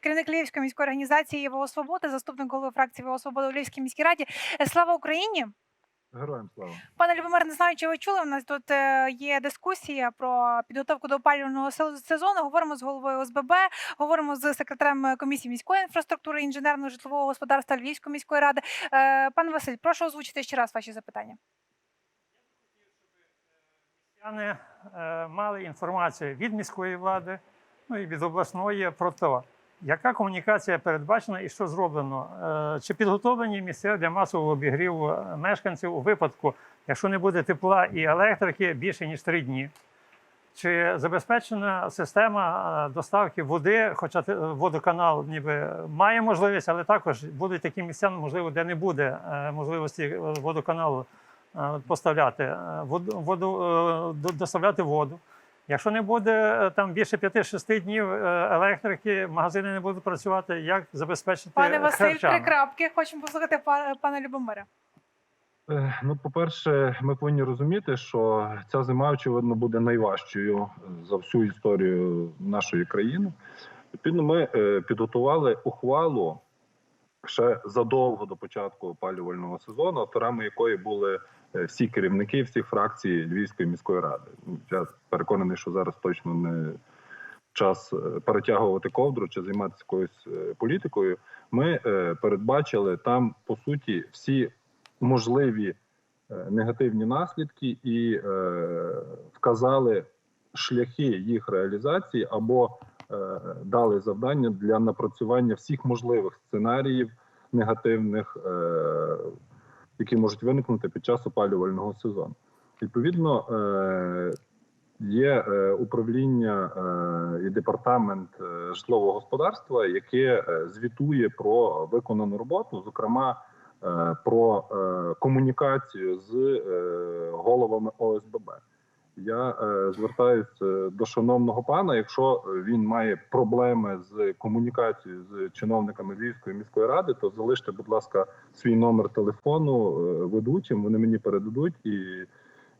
керівник Львівської міської організації ВО Свобода, заступник голови фракції ВО Свобода у Львівській міській раді. Е, Слава Україні! Героям слава. Пане Любомир, не знаю, чи ви чули. У нас тут е, є дискусія про підготовку до опалювального се- сезону. Говоримо з головою ОСББ, говоримо з секретарем е, комісії міської інфраструктури інженерного житлового господарства Львівської міської ради. Пане Василь, прошу озвучити ще раз ваші запитання. Містяни е, мали інформацію від міської влади, ну і від обласної про те, яка комунікація передбачена і що зроблено. Е, Чи підготовлені місця для масового обігріву мешканців у випадку, якщо не буде тепла і електрики більше ніж три дні? Чи забезпечена система е, доставки води, хоча водоканал ніби має можливість, але також будуть такі місця, можливо, де не буде е, можливості водоканалу поставляти воду, воду доставляти воду. Якщо не буде е, там більше 5-6 днів е, електрики, магазини не будуть працювати, як забезпечити Пане Василь, харчами? три крапки. Хочемо послухати па- пана Любомира. Е, Ну, по-перше, ми повинні розуміти, що ця зима, очевидно, буде найважчою за всю історію нашої країни. Відповідно, ми підготували ухвалу ще задовго до початку опалювального сезону, авторами якої були всі керівники всіх фракцій Львівської міської ради. Ну, Я переконаний, що зараз точно не час е, перетягувати ковдру чи займатися якоюсь е, політикою. Ми е, передбачили там по суті всі можливі е, негативні наслідки і е, вказали шляхи їх реалізації або е, дали завдання для напрацювання всіх можливих сценаріїв негативних, е, які можуть виникнути під час опалювального сезону. Відповідно, е, є е, управління е, і департамент житлового господарства, яке звітує про виконану роботу, зокрема про комунікацію з головами ОСББ. Я е, звертаюся до шановного пана. Якщо він має проблеми з комунікацією з чиновниками Львівської міської ради, то залиште, будь ласка, свій номер телефону е, ведучим. Вони мені передадуть, і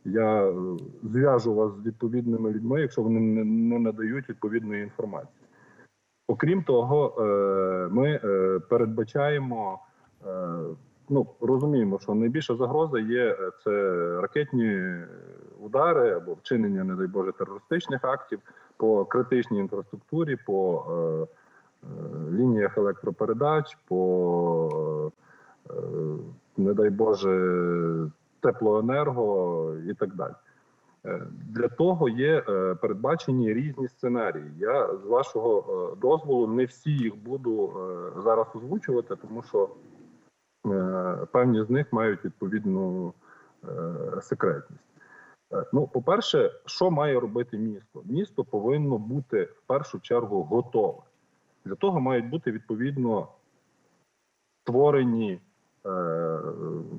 я е, зв'яжу вас з відповідними людьми, якщо вони не, надають відповідної інформації. Окрім того, е, ми е, передбачаємо. Е, Ну розуміємо, що найбільша загроза є е, це ракетні удари або вчинення, не дай Боже, терористичних актів по критичній інфраструктурі, по е, е, лініях електропередач, по е, не дай Боже, теплоенерго і так далі. Е, Для того є е, передбачені різні сценарії. Я з вашого е, дозволу не всі їх буду е, зараз озвучувати, тому що е, певні з них мають відповідну е, секретність. Е, Ну, по-перше, що має робити місто? Місто повинно бути в першу чергу готове. Для того мають бути відповідно створені е,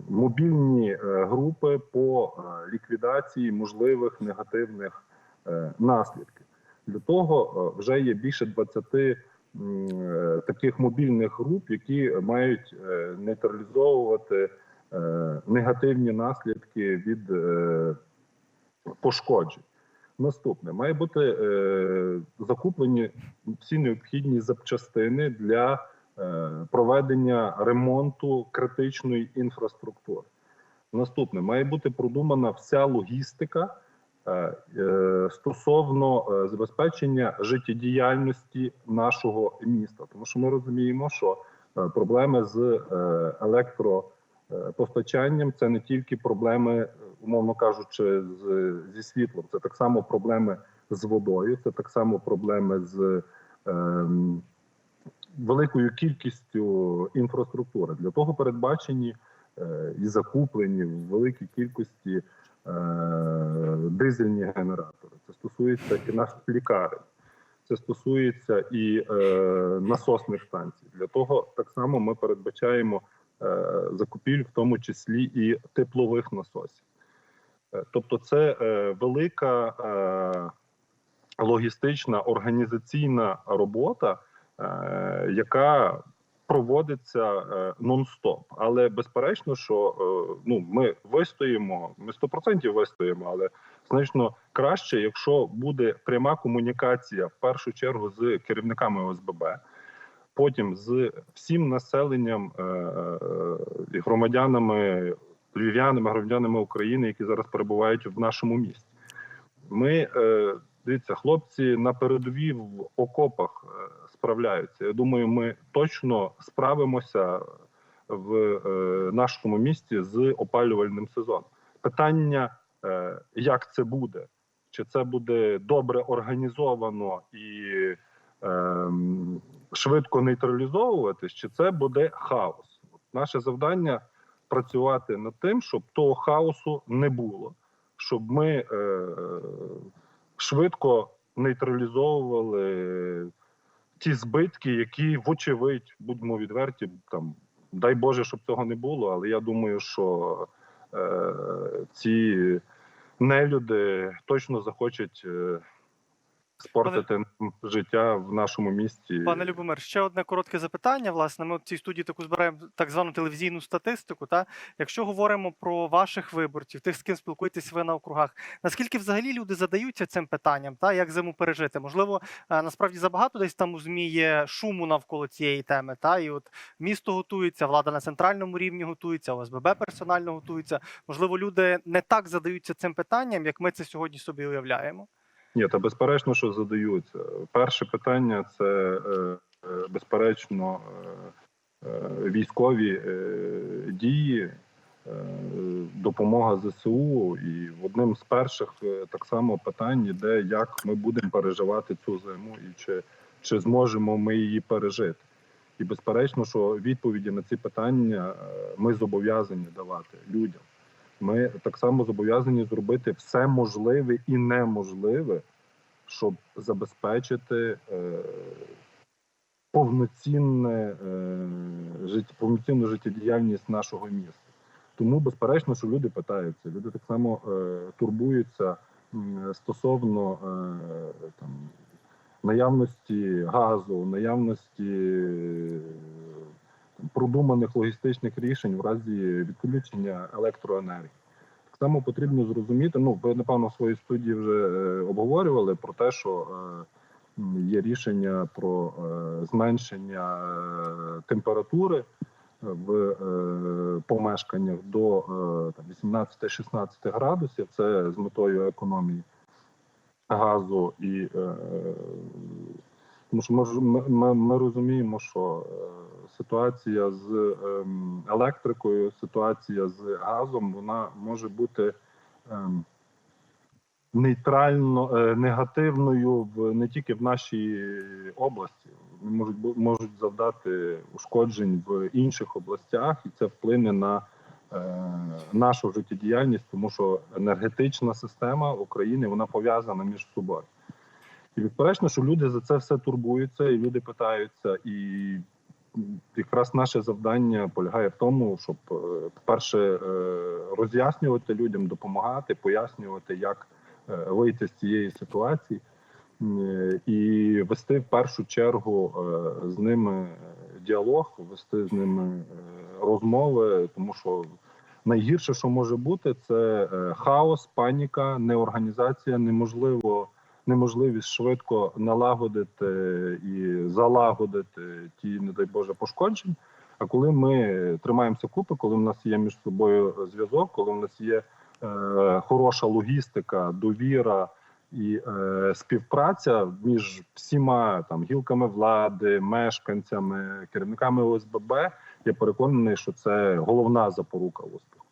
мобільні е, групи по е, ліквідації можливих негативних е, наслідків. Для того е, вже є більше 20 м, е, таких мобільних груп, які мають е, нейтралізовувати е, негативні наслідки від е, пошкоджень. Наступне має бути е, закуплені всі необхідні запчастини для е, проведення ремонту критичної інфраструктури. Наступне має бути продумана вся логістика е, е, стосовно е, забезпечення життєдіяльності нашого міста, тому що ми розуміємо, що е, проблеми з е, електропостачанням це не тільки проблеми, е, умовно кажучи, зі світлом, це так само проблеми з водою, це так само проблеми з. ем, великою кількістю інфраструктури. Для того передбачені е, і закуплені в великій кількості е, дизельні генератори. Це стосується і наших лікарень, це стосується і е, насосних станцій. Для того так само ми передбачаємо е, закупівлю, в тому числі і теплових насосів. Е, Тобто, це е, велика е, логістична організаційна робота, е, яка проводиться е, нон-стоп. Але безперечно, що е, ну ми вистоїмо, ми 100% вистоїмо, але значно краще, якщо буде пряма комунікація в першу чергу з керівниками ОСББ. потім з всім населенням е, і громадянами, львів'янами, громадянами України, які зараз перебувають в нашому місті. Ми дивіться, хлопці на передовій в окопах справляються. Я думаю, ми точно справимося в е, нашому місті з опалювальним сезоном. Питання, е, як це буде? Чи це буде добре організовано і ем, швидко нейтралізовуватись, чи це буде хаос? Наше завдання працювати над тим, щоб того хаосу не було, щоб ми е, швидко нейтралізовували ті збитки, які, вочевидь, будемо відверті, там дай Боже, щоб цього не було. Але я думаю, що е, ці нелюди точно захочуть е, спортити нам життя в нашому місті. Пане Любомир, ще одне коротке запитання. Власне, ми в цій студії таку збираємо так звану телевізійну статистику. Та якщо говоримо про ваших виборців, тих, з ким спілкуєтесь ви на округах, наскільки взагалі люди задаються цим питанням, та як зиму пережити? Можливо, е, насправді забагато десь там у змі є шуму навколо цієї теми. Та і от місто готується, влада на центральному рівні готується, ОСББ персонально готується. Можливо, люди не так задаються цим питанням, як ми це сьогодні собі уявляємо. Ні, та безперечно, що задаються. Перше питання це е, е, безперечно е, е, військові е, дії, е, допомога ЗСУ. І одним з перших е, так само питань іде, як ми будемо переживати цю зиму і чи, чи зможемо ми її пережити. І безперечно, що відповіді на ці питання е, ми зобов'язані давати людям. Ми так само зобов'язані зробити все можливе і неможливе, щоб забезпечити е, повноцінне е, повноцінну життєдіяльність нашого міста. Тому безперечно, що люди питаються. Люди так само е, турбуються стосовно е, там наявності газу, наявності продуманих логістичних рішень в разі відключення електроенергії. Так само потрібно зрозуміти. Ну, ви напевно в своїй студії вже е, обговорювали про те, що е, є рішення про е, зменшення температури в е, помешканнях до е, 18-16 градусів. Це з метою економії газу і е, тому що ми, ми, ми, розуміємо, що е, ситуація з ем, електрикою, ситуація з газом, вона може бути ем, нейтрально е, негативною в не тільки в нашій області, можуть можуть завдати ушкоджень в інших областях, і це вплине на е, нашу життєдіяльність, тому що енергетична система України вона пов'язана між собою. І безперечно, що люди за це все турбуються, і люди питаються. І якраз наше завдання полягає в тому, щоб, е, по-перше, е, роз'яснювати людям, допомагати, пояснювати, як е, вийти з цієї ситуації, і вести в першу чергу з ними діалог, вести з ними розмови, тому що. Найгірше, що може бути, це хаос, паніка, неорганізація, неможливо неможливість швидко налагодити і залагодити ті, не дай Боже, пошкоджень. А коли ми тримаємося купи, коли в нас є між собою зв'язок, коли в нас є е, хороша логістика, довіра і е, співпраця між всіма там гілками влади, мешканцями, керівниками ОСББ, я переконаний, що це головна запорука успіху.